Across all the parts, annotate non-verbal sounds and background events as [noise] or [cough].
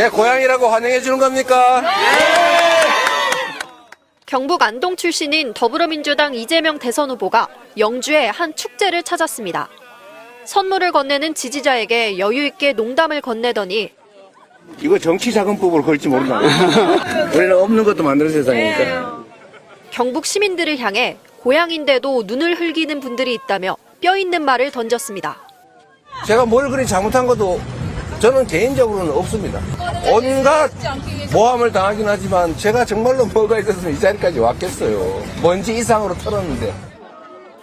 제 고향이라고 환영해 주는 겁니까? 경북 안동 출신인 더불어민주당 이재명 대선 후보가 영주에 한 축제를 찾았습니다. 선물을 건네는 지지자에게 여유 있게 농담을 건네더니 이거 정치자금법으로 걸지 모른다. [laughs] 우리는 없는 것도 만드는 세상이니까. 경북 시민들을 향해 고향인데도 눈을 흘기는 분들이 있다며 뼈 있는 말을 던졌습니다. 제가 뭘 그리 잘못한 것도 저는 개인적으로는 없습니다. 온갖 모함을 당하긴 하지만 제가 정말로 뭐가 있었으면 이 자리까지 왔겠어요. 먼지 이상으로 털었는데.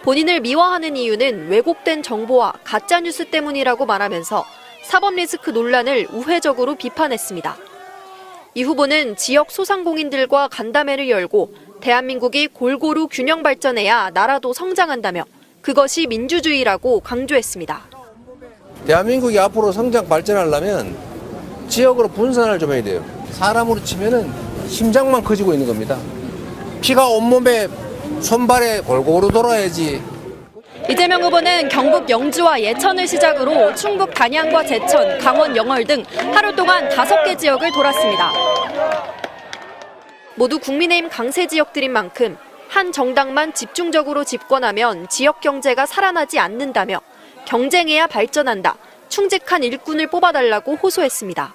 본인을 미화하는 이유는 왜곡된 정보와 가짜뉴스 때문이라고 말하면서 사법 리스크 논란을 우회적으로 비판했습니다. 이 후보는 지역 소상공인들과 간담회를 열고 대한민국이 골고루 균형 발전해야 나라도 성장한다며 그것이 민주주의라고 강조했습니다. 대한민국이 앞으로 성장 발전하려면 지역으로 분산을 좀 해야 돼요. 사람으로 치면은 심장만 커지고 있는 겁니다. 피가 온몸에 손발에 골고루 돌아야지 이재명 후보는 경북 영주와 예천을 시작으로 충북 단양과 제천, 강원 영월 등 하루 동안 다섯 개 지역을 돌았습니다. 모두 국민의힘 강세 지역들인 만큼 한 정당만 집중적으로 집권하면 지역 경제가 살아나지 않는다며 경쟁해야 발전한다. 충직한 일꾼을 뽑아달라고 호소했습니다.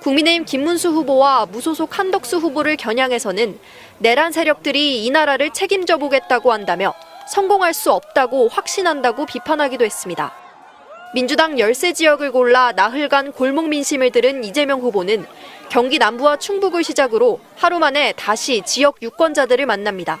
국민의힘 김문수 후보와 무소속 한덕수 후보를 겨냥해서는 내란 세력들이 이 나라를 책임져 보겠다고 한다며 성공할 수 없다고 확신한다고 비판하기도 했습니다. 민주당 열세 지역을 골라 나흘간 골목 민심을 들은 이재명 후보는 경기 남부와 충북을 시작으로 하루 만에 다시 지역 유권자들을 만납니다.